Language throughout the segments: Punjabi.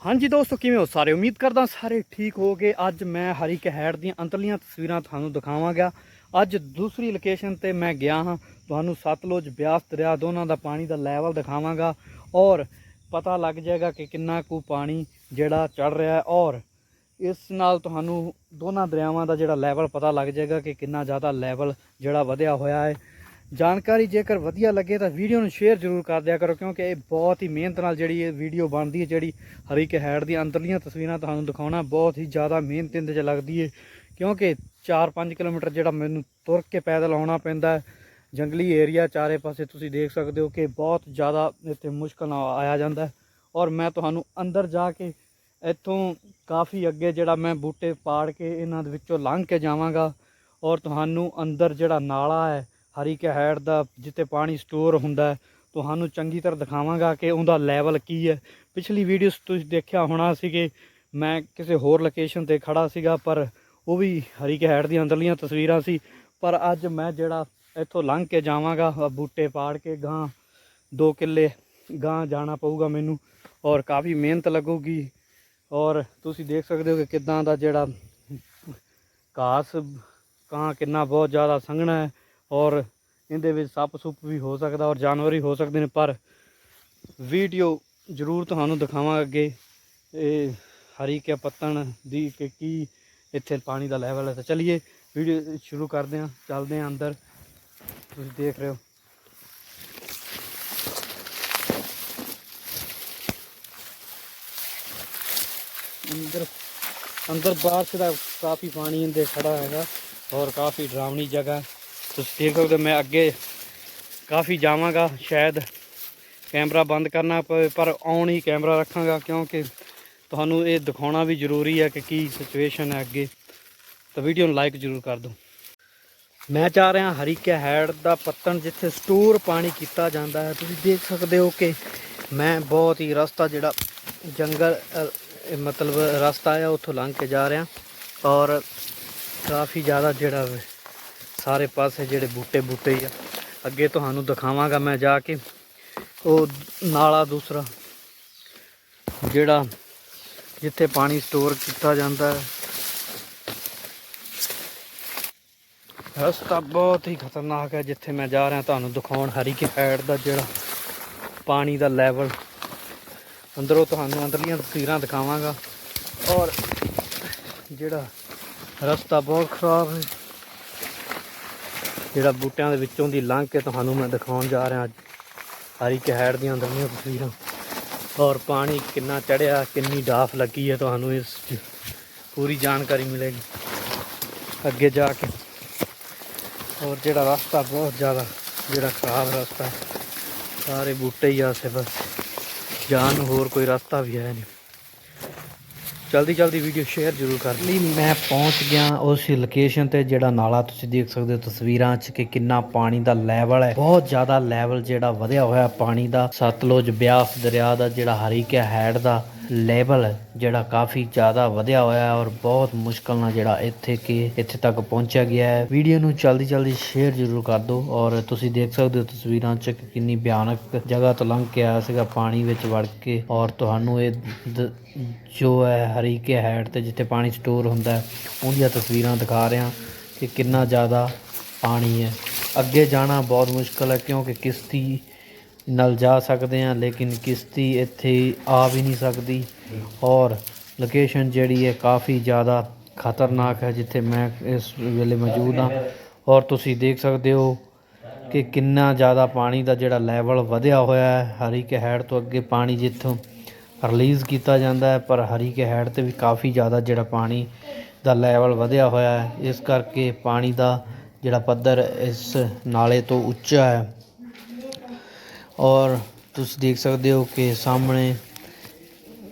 ਹਾਂਜੀ ਦੋਸਤੋ, ਕਿਵੇਂ ਹੋ? ਸਾਰੇ ਉਮੀਦ ਕਰਦਾ ਸਾਰੇ ਠੀਕ ਹੋਗੇ ਅੱਜ ਮੈਂ ਹਰੀ ਕਹੈੜ ਦੀਆਂ ਅੰਤਲੀਆਂ ਤਸਵੀਰਾਂ ਤੁਹਾਨੂੰ ਦਿਖਾਵਾਂਗਾ। ਅੱਜ ਦੂਸਰੀ ਲੋਕੇਸ਼ਨ ਤੇ ਮੈਂ ਗਿਆ ਹਾਂ। ਤੁਹਾਨੂੰ ਸਤਲੁਜ, ਬਿਆਸ ਦਰਿਆ, ਦੋਨਾਂ ਦਾ ਪਾਣੀ ਦਾ ਲੈਵਲ ਦਿਖਾਵਾਂਗਾ ਔਰ ਪਤਾ ਲੱਗ ਜਾਏਗਾ ਕਿ ਕਿੰਨਾ ਕੁ ਪਾਣੀ ਜਿਹੜਾ ਚੜ ਰਿਹਾ ਹੈ ਔਰ ਇਸ ਨਾਲ ਤੁਹਾਨੂੰ ਦੋਨਾਂ ਦਰਿਆਵਾਂ ਦਾ ਜਿਹੜਾ ਲੈਵਲ ਪਤਾ ਲੱਗ ਜਾਏਗਾ ਕਿ ਕਿੰਨਾ ਜ਼ਿਆਦਾ ਲੈਵਲ ਜਿਹੜਾ ਵਧਿਆ ਹੋਇਆ ਹੈ। ਜਾਣਕਾਰੀ ਜੇਕਰ ਵਧੀਆ ਲੱਗੇ ਤਾਂ ਵੀਡੀਓ ਨੂੰ ਸ਼ੇਅਰ ਜ਼ਰੂਰ ਕਰ ਦਿਆ ਕਰੋ, ਕਿਉਂਕਿ ਇਹ ਬਹੁਤ ਹੀ ਮਿਹਨਤ ਨਾਲ ਜਿਹੜੀ ਇਹ ਵੀਡੀਓ ਬਣਦੀ ਹੈ, ਜਿਹੜੀ ਹਰੀ ਹੈਡ ਦੀ ਅੰਦਰਲੀਆਂ ਤਸਵੀਰਾਂ ਤੁਹਾਨੂੰ ਦਿਖਾਉਣਾ ਬਹੁਤ ਹੀ ਜ਼ਿਆਦਾ ਮਿਹਨਤ ਇਹਦੇ 'ਚ ਲੱਗਦੀ ਹੈ ਕਿਉਂਕਿ 4-5 ਕਿਲੋਮੀਟਰ ਜਿਹੜਾ ਮੈਨੂੰ ਤੁਰ ਕੇ ਪੈਦਲ ਆਉਣਾ ਪੈਂਦਾ ਜੰਗਲੀ ਏਰੀਆ ਚਾਰੇ ਪਾਸੇ ਤੁਸੀਂ ਦੇਖ ਸਕਦੇ ਹੋ ਕਿ ਬਹੁਤ ਜ਼ਿਆਦਾ ਇੱਥੇ ਮੁਸ਼ਕਲ ਨਾਲ ਆਇਆ ਜਾਂਦਾ ਔਰ ਮੈਂ ਤੁਹਾਨੂੰ ਅੰਦਰ ਜਾ ਕੇ ਇੱਥੋਂ ਕਾਫੀ ਅੱਗੇ ਜਿਹੜਾ ਮੈਂ ਬੂਟੇ ਪਾੜ ਕੇ ਇਹਨਾਂ ਦੇ ਵਿੱਚੋਂ ਲੰਘ ਕੇ ਜਾਵਾਂਗਾ, ਔਰ ਤੁਹਾਨੂੰ ਅੰਦਰ ਜਿਹੜਾ ਨਾਲਾ ਹੈ ਹਰੀ ਕਹੈੜ ਦਾ ਜਿੱਥੇ ਪਾਣੀ ਸਟੋਰ ਹੁੰਦਾ ਤੁਹਾਨੂੰ ਚੰਗੀ ਤਰ੍ਹਾਂ ਦਿਖਾਵਾਂਗਾ ਕਿ ਉਹਦਾ ਲੈਵਲ ਕੀ ਹੈ। ਪਿਛਲੀ ਵੀਡੀਓ 'ਚ ਤੁਸੀਂ ਦੇਖਿਆ ਹੋਣਾ ਸੀ ਕਿ ਮੈਂ ਕਿਸੇ ਹੋਰ ਲੋਕੇਸ਼ਨ ਤੇ ਖੜਾ ਸੀਗਾ, ਪਰ ਉਹ ਵੀ ਹਰੀ ਕਹੈੜ ਦੀਆਂ ਅੰਦਰਲੀਆਂ ਤਸਵੀਰਾਂ ਸੀ। ਪਰ ਅੱਜ ਮੈਂ ਜਿਹੜਾ ਇੱਥੋਂ ਲੰਘ ਕੇ ਜਾਵਾਂਗਾ ਬੂਟੇ ਪਾੜ ਕੇ ਗਾਂ ਦੋ ਕਿੱਲੇ ਗਾਂ ਜਾਣਾ ਪਊਗਾ ਮੈਨੂੰ, ਔਰ ਕਾਫੀ ਮਿਹਨਤ ਲੱਗੂਗੀ। ਔਰ ਤੁਸੀਂ ਦੇਖ ਸਕਦੇ ਹੋ ਕਿ ਕਿਦਾਂ ਦਾ ਜਿਹੜਾ ਘਾਸ ਕਾਂ ਕਿੰਨਾ ਬਹੁਤ ਜ਼ਿਆਦਾ ਸੰਘਣਾ ਹੈ। ਔਰ ਇਹਦੇ ਵਿੱਚ ਸੱਪ ਸੁੱਪ ਵੀ ਹੋ ਸਕਦਾ ਔਰ ਜਾਨਵਰ ਵੀ ਹੋ ਸਕਦੇ ਨੇ, ਪਰ ਵੀਡੀਓ ਜ਼ਰੂਰ ਤੁਹਾਨੂੰ ਦਿਖਾਵਾਂ ਅੱਗੇ। ਇਹ ਹਰੀ ਕੇ ਪੱਤਣ ਦੀ ਕਿ ਕੀ ਇੱਥੇ ਪਾਣੀ ਦਾ ਲੈਵਲ ਹੈ। ਤਾਂ ਚਲਿਏ ਵੀਡੀਓ ਸ਼ੁਰੂ ਕਰਦੇ ਹਾਂ, ਚੱਲਦੇ ਹਾਂ ਅੰਦਰ। ਤੁਸੀਂ ਦੇਖ ਰਹੇ ਹੋ। ਅੰਦਰ ਅੰਦਰ ਬਾਰਿਸ਼ ਦਾ ਕਾਫੀ ਪਾਣੀ ਇੰਦੇ ਖੜਾ ਹੈਗਾ ਔਰ ਕਾਫੀ ਡਰਾਵਣੀ ਜਗ੍ਹਾ। ਤੁਸੀਂ ਦੇਖ ਸਕਦੇ ਹੋ ਮੈਂ ਅੱਗੇ ਕਾਫੀ ਜਾਵਾਂਗਾ, ਸ਼ਾਇਦ ਕੈਮਰਾ ਬੰਦ ਕਰਨਾ ਪਵੇ ਪਰ ਆਉਣ ਹੀ ਕੈਮਰਾ ਰੱਖਾਂਗਾ, ਕਿਉਂਕਿ ਤੁਹਾਨੂੰ ਇਹ ਦਿਖਾਉਣਾ ਵੀ ਜ਼ਰੂਰੀ ਹੈ ਕਿ ਕੀ ਸਿਚੁਏਸ਼ਨ ਹੈ ਅੱਗੇ। ਤਾਂ ਵੀਡੀਓ ਨੂੰ ਲਾਈਕ ਜ਼ਰੂਰ ਕਰ ਦਿਓ। ਮੈਂ ਚਾਹ ਰਿਹਾ ਹਰੀਕੇ ਹੈਡ ਦਾ ਪੱਤਣ, ਜਿੱਥੇ ਸਟੋਰ ਪਾਣੀ ਕੀਤਾ ਜਾਂਦਾ ਹੈ। ਤੁਸੀਂ ਦੇਖ ਸਕਦੇ ਹੋ ਕਿ ਮੈਂ ਬਹੁਤ ਹੀ ਰਸਤਾ ਜਿਹੜਾ ਜੰਗਲ ਮਤਲਬ ਰਸਤਾ ਆ, ਉੱਥੋਂ ਲੰਘ ਕੇ ਜਾ ਰਿਹਾ ਔਰ ਕਾਫੀ ਜ਼ਿਆਦਾ ਜਿਹੜਾ ਵੇ ਸਾਰੇ ਪਾਸੇ ਜਿਹੜੇ ਬੂਟੇ ਬੂਟੇ ਹੀ ਆ। ਅੱਗੇ ਤੁਹਾਨੂੰ ਦਿਖਾਵਾਂਗਾ ਮੈਂ ਜਾ ਕੇ। ਉਹ ਨਾਲਾ ਦੂਸਰਾ, ਜਿਹੜਾ ਜਿੱਥੇ ਪਾਣੀ ਸਟੋਰ ਕੀਤਾ ਜਾਂਦਾ ਹੈ। ਰਸਤਾ ਬਹੁਤ ਹੀ ਖਤਰਨਾਕ ਹੈ, ਜਿੱਥੇ ਮੈਂ ਜਾ ਰਿਹਾ ਤੁਹਾਨੂੰ ਦਿਖਾਉਣ। ਹਰੀ ਕੇ ਹੈਡ ਦਾ ਜਿਹੜਾ ਪਾਣੀ ਦਾ ਲੈਵਲ ਅੰਦਰੋਂ ਤੁਹਾਨੂੰ ਅੰਦਰਲੀਆਂ ਤਸਵੀਰਾਂ ਦਿਖਾਵਾਂਗਾ। ਔਰ ਜਿਹੜਾ ਰਸਤਾ ਬਹੁਤ ਖਰਾਬ ਹੈ। ਜਿਹੜਾ ਬੂਟਿਆਂ ਦੇ ਵਿੱਚੋਂ ਦੀ ਲੰਘ ਕੇ ਤੁਹਾਨੂੰ ਮੈਂ ਦਿਖਾਉਣ ਜਾ ਰਿਹਾ ਅੱਜ ਹਰੀ ਕਹਿੜ ਦੀਆਂ ਅੰਦਰਲੀਆਂ ਤਸਵੀਰਾਂ। ਔਰ ਪਾਣੀ ਕਿੰਨਾ ਚੜਿਆ, ਕਿੰਨੀ ਡਾਫ ਲੱਗੀ ਹੈ ਤੁਹਾਨੂੰ ਇਸ ਪੂਰੀ ਜਾਣਕਾਰੀ ਮਿਲੇਗੀ। ਅੱਗੇ ਜਾ ਕੇ। ਔਰ ਜਿਹੜਾ ਰਸਤਾ ਬਹੁਤ ਜ਼ਿਆਦਾ, ਜਿਹੜਾ ਖਰਾਬ ਰਸਤਾ ਸਾਰੇ ਬੂਟੇ ਹੀ ਆਸੇ ਬਸ ਜਾਣ ਨੂੰ ਹੋਰ ਕੋਈ ਰਸਤਾ ਵੀ ਹੈ ਨਹੀਂ। ਜਲਦੀ ਜਲਦੀ ਵੀਡੀਓ ਸ਼ੇਅਰ ਜ਼ਰੂਰ ਕਰ ਲਈ ਮੈਂ ਪਹੁੰਚ ਗਿਆ ਉਸ ਲੋਕੇਸ਼ਨ ਤੇ ਜਿਹੜਾ ਨਾਲਾ ਤੁਸੀਂ ਦੇਖ ਸਕਦੇ ਹੋ ਤਸਵੀਰਾਂ 'ਚ ਕਿ ਕਿੰਨਾ ਪਾਣੀ ਦਾ ਲੈਵਲ ਹੈ। ਬਹੁਤ ਜ਼ਿਆਦਾ ਲੈਵਲ ਜਿਹੜਾ ਵਧਿਆ ਹੋਇਆ ਪਾਣੀ ਦਾ। ਸਤਲੁਜ ਬਿਆਸ ਦਰਿਆ ਦਾ ਜਿਹੜਾ ਹਰੀਕੇ ਹੈਡ ਦਾ ਲੈਵਲ ਜਿਹੜਾ ਕਾਫੀ ਜ਼ਿਆਦਾ ਵਧਿਆ ਹੋਇਆ ਹੈ ਔਰ ਬਹੁਤ ਮੁਸ਼ਕਲ ਨਾਲ ਜਿਹੜਾ ਇੱਥੇ ਕਿ ਇੱਥੇ ਤੱਕ ਪਹੁੰਚਿਆ ਗਿਆ ਹੈ। ਵੀਡੀਓ ਨੂੰ ਜਲਦੀ ਜਲਦੀ ਸ਼ੇਅਰ ਜ਼ਰੂਰ ਕਰ ਦਿਓ ਔਰ ਤੁਸੀਂ ਦੇਖ ਸਕਦੇ ਹੋ ਤਸਵੀਰਾਂ 'ਚ ਕਿ ਕਿੰਨੀ ਭਿਆਨਕ ਜਗ੍ਹਾ ਤੋਂ ਲੰਘ ਕੇ ਆਇਆ ਸੀਗਾ, ਪਾਣੀ ਵਿੱਚ ਵੜ ਕੇ ਔਰ ਤੁਹਾਨੂੰ ਇਹ ਦ- ਜੋ ਹੈ ਹਰੀਕੇ ਹੈਡ ਤੇ ਜਿੱਥੇ ਪਾਣੀ ਸਟੋਰ ਹੁੰਦਾ ਉਹਦੀਆਂ ਤਸਵੀਰਾਂ ਦਿਖਾ ਰਿਹਾ ਕਿ ਕਿੰਨਾ ਜ਼ਿਆਦਾ ਪਾਣੀ ਹੈ। ਅੱਗੇ ਜਾਣਾ ਬਹੁਤ ਮੁਸ਼ਕਲ ਹੈ ਕਿਉਂਕਿ ਕਿਸ਼ਤੀ ਨਾਲ ਜਾ ਸਕਦੇ ਹਾਂ, ਲੇਕਿਨ ਕਿਸ਼ਤੀ ਇੱਥੇ ਆ ਵੀ ਨਹੀਂ ਸਕਦੀ। ਔਰ ਲੋਕੇਸ਼ਨ ਜਿਹੜੀ ਹੈ ਕਾਫੀ ਜ਼ਿਆਦਾ ਖਤਰਨਾਕ ਹੈ, ਜਿੱਥੇ ਮੈਂ ਇਸ ਵੇਲੇ ਮੌਜੂਦ ਹਾਂ। ਔਰ ਤੁਸੀਂ ਦੇਖ ਸਕਦੇ ਹੋ ਕਿ ਕਿੰਨਾ ਜ਼ਿਆਦਾ ਪਾਣੀ ਦਾ ਜਿਹੜਾ ਲੈਵਲ ਵਧਿਆ ਹੋਇਆ ਹੈ। ਹਰੀ ਕੇ ਹੈਡ ਤੋਂ ਅੱਗੇ ਪਾਣੀ ਜਿੱਥੋਂ ਰਿਲੀਜ਼ ਕੀਤਾ ਜਾਂਦਾ ਹੈ, ਪਰ ਹਰੀ ਕੇ ਹੈਡ ਤੇ ਵੀ ਕਾਫੀ ਜ਼ਿਆਦਾ ਜਿਹੜਾ ਪਾਣੀ ਦਾ ਲੈਵਲ ਵਧਿਆ ਹੋਇਆ ਹੈ। ਇਸ ਕਰਕੇ ਪਾਣੀ ਦਾ ਜਿਹੜਾ ਪੱਧਰ ਇਸ ਨਾਲੇ ਤੋਂ ਉੱਚਾ ਹੈ। ਔਰ ਤੁਸੀਂ ਦੇਖ ਸਕਦੇ ਹੋ ਕਿ ਸਾਹਮਣੇ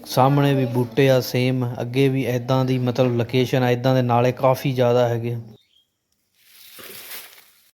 ਸਾਹਮਣੇ ਵੀ ਬੂਟੇ ਆ ਸੇਮ ਅੱਗੇ ਵੀ ਐਦਾਂ ਦੀ ਮਤਲਬ ਲੋਕੇਸ਼ਨ ਐਦਾਂ ਦੇ ਨਾਲੇ ਕਾਫੀ ਜ਼ਿਆਦਾ ਹੈਗੇ